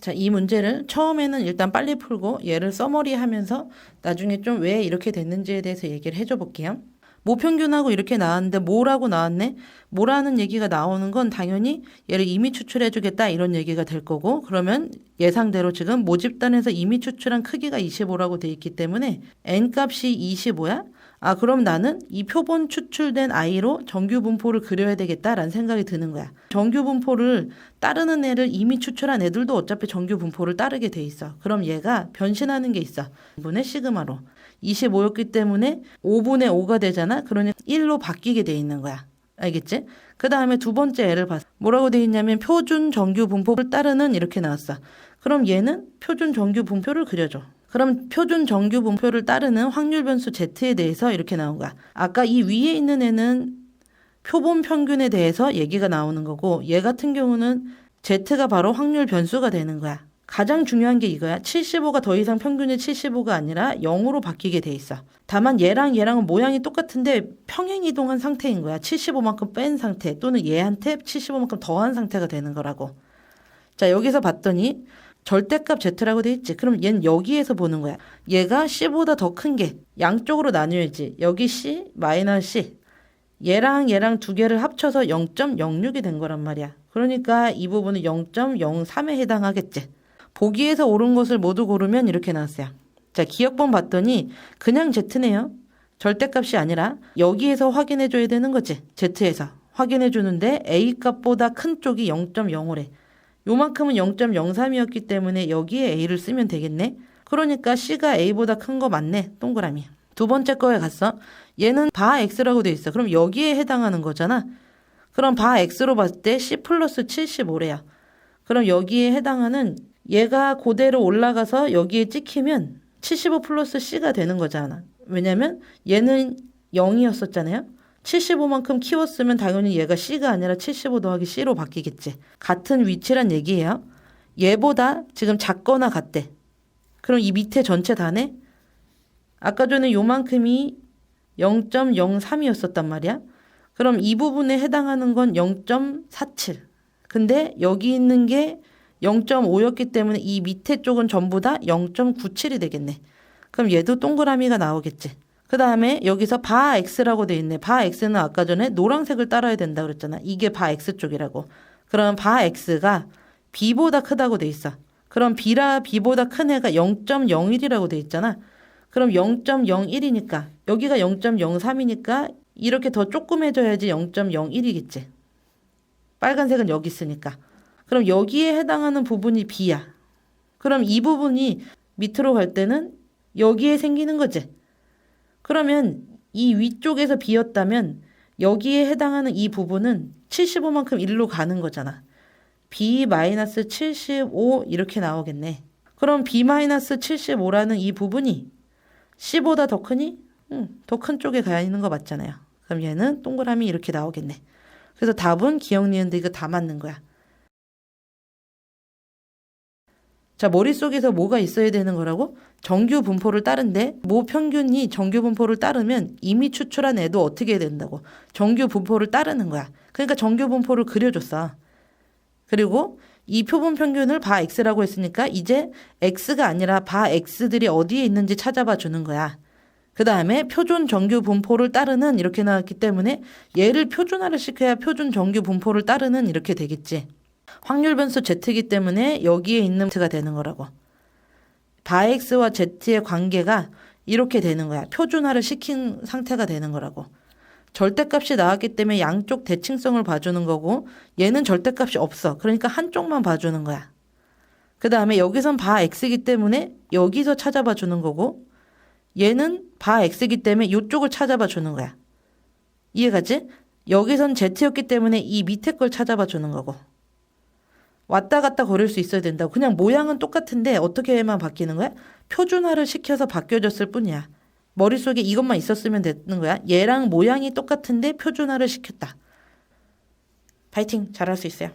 자, 이 문제를 처음에는 일단 빨리 풀고 얘를 써머리 하면서 나중에 좀 왜 이렇게 됐는지에 대해서 얘기를 해줘 볼게요. 모평균하고 이렇게 나왔는데 뭐라고 나왔네? 뭐라는 얘기가 나오는 건 당연히 얘를 이미 추출해 주겠다 이런 얘기가 될 거고 그러면 예상대로 지금 모집단에서 이미 추출한 크기가 25라고 돼 있기 때문에 n 값이 25야? 아 그럼 나는 이 표본 추출된 i로 정규 분포를 그려야 되겠다라는 생각이 드는 거야. 정규 분포를 따르는 애를 이미 추출한 애들도 어차피 정규 분포를 따르게 돼 있어. 그럼 얘가 변신하는 게 있어. 분의 시그마로. 25였기 때문에 5분의 5가 되잖아. 그러니 1로 바뀌게 돼 있는 거야. 알겠지? 그 다음에 두 번째 애를 봤어. 뭐라고 돼 있냐면 표준 정규 분포를 따르는 이렇게 나왔어. 그럼 얘는 표준 정규 분표를 그려줘. 그럼 표준 정규 분표를 따르는 확률 변수 Z에 대해서 이렇게 나온 거야. 아까 이 위에 있는 애는 표본 평균에 대해서 얘기가 나오는 거고 얘 같은 경우는 Z가 바로 확률 변수가 되는 거야. 가장 중요한 게 이거야. 75가 더 이상 평균이 75가 아니라 0으로 바뀌게 돼 있어. 다만 얘랑 얘랑은 모양이 똑같은데 평행 이동한 상태인 거야. 75만큼 뺀 상태 또는 얘한테 75만큼 더한 상태가 되는 거라고. 자, 여기서 봤더니 절대값 Z라고 돼 있지. 그럼 얘는 여기에서 보는 거야. 얘가 C보다 더 큰 게 양쪽으로 나뉘어야지. 여기 C 마이너스 C. 얘랑 얘랑 두 개를 합쳐서 0.06이 된 거란 말이야. 그러니까 이 부분은 0.03에 해당하겠지. 보기에서 옳은 것을 모두 고르면 이렇게 나왔어요. 자, 기억본 봤더니 그냥 Z네요. 절대값이 아니라 여기에서 확인해 줘야 되는 거지. Z에서 확인해 주는데 A 값보다 큰 쪽이 0.05래. 요만큼은 0.03이었기 때문에 여기에 A를 쓰면 되겠네. 그러니까 C가 A보다 큰 거 맞네. 동그라미. 두 번째 거에 갔어. 얘는 바 X라고 돼 있어. 그럼 여기에 해당하는 거잖아. 그럼 바 X로 봤을 때 C 플러스 75래요. 그럼 여기에 해당하는 얘가 그대로 올라가서 여기에 찍히면 75 플러스 C가 되는 거잖아. 왜냐면 얘는 0이었었잖아요. 75만큼 키웠으면 당연히 얘가 C가 아니라 75 더하기 C로 바뀌겠지. 같은 위치란 얘기예요. 얘보다 지금 작거나 같대. 그럼 이 밑에 전체 다네? 아까 전에 요만큼이 0.03이었었단 말이야. 그럼 이 부분에 해당하는 건 0.47. 근데 여기 있는 게 0.5였기 때문에 이 밑에 쪽은 전부 다 0.97이 되겠네. 그럼 얘도 동그라미가 나오겠지. 그 다음에 여기서 바 X라고 돼 있네. 바 X는 아까 전에 노란색을 따라야 된다 그랬잖아. 이게 바 X 쪽이라고. 그럼 바 X가 B보다 크다고 돼 있어. 그럼 B라 B보다 큰 애가 0.01이라고 돼 있잖아. 그럼 0.01이니까 여기가 0.03이니까 이렇게 더 조그매져야지 0.01이겠지. 빨간색은 여기 있으니까. 그럼 여기에 해당하는 부분이 B야. 그럼 이 부분이 밑으로 갈 때는 여기에 생기는 거지. 그러면 이 위쪽에서 B였다면 여기에 해당하는 이 부분은 75만큼 일로 가는 거잖아. B-75 이렇게 나오겠네. 그럼 B-75라는 이 부분이 C보다 더 크니? 응, 더 큰 쪽에 가 있는 거 맞잖아요. 그럼 얘는 동그라미 이렇게 나오겠네. 그래서 답은 기억 니은데 이거 다 맞는 거야. 자, 머릿속에서 뭐가 있어야 되는 거라고? 정규 분포를 따른데 모 평균이 정규 분포를 따르면 이미 추출한 애도 어떻게 해야 된다고? 정규 분포를 따르는 거야. 그러니까 정규 분포를 그려줬어. 그리고 이 표본 평균을 바 X라고 했으니까 이제 X가 아니라 바 X들이 어디에 있는지 찾아봐 주는 거야. 그 다음에 표준 정규 분포를 따르는 이렇게 나왔기 때문에 얘를 표준화를 시켜야 표준 정규 분포를 따르는 이렇게 되겠지. 확률 변수 Z이기 때문에 여기에 있는 Z가 되는 거라고. 바 X와 Z의 관계가 이렇게 되는 거야. 표준화를 시킨 상태가 되는 거라고. 절대값이 나왔기 때문에 양쪽 대칭성을 봐주는 거고 얘는 절대값이 없어. 그러니까 한쪽만 봐주는 거야. 그 다음에 여기선 바 X이기 때문에 여기서 찾아봐 주는 거고 얘는 바 X이기 때문에 이쪽을 찾아봐 주는 거야. 이해가지? 여기선 Z였기 때문에 이 밑에 걸 찾아봐 주는 거고. 왔다 갔다 거릴 수 있어야 된다고. 그냥 모양은 똑같은데 어떻게만 바뀌는 거야? 표준화를 시켜서 바뀌어졌을 뿐이야. 머릿속에 이것만 있었으면 되는 거야. 얘랑 모양이 똑같은데 표준화를 시켰다. 파이팅! 잘할 수 있어요.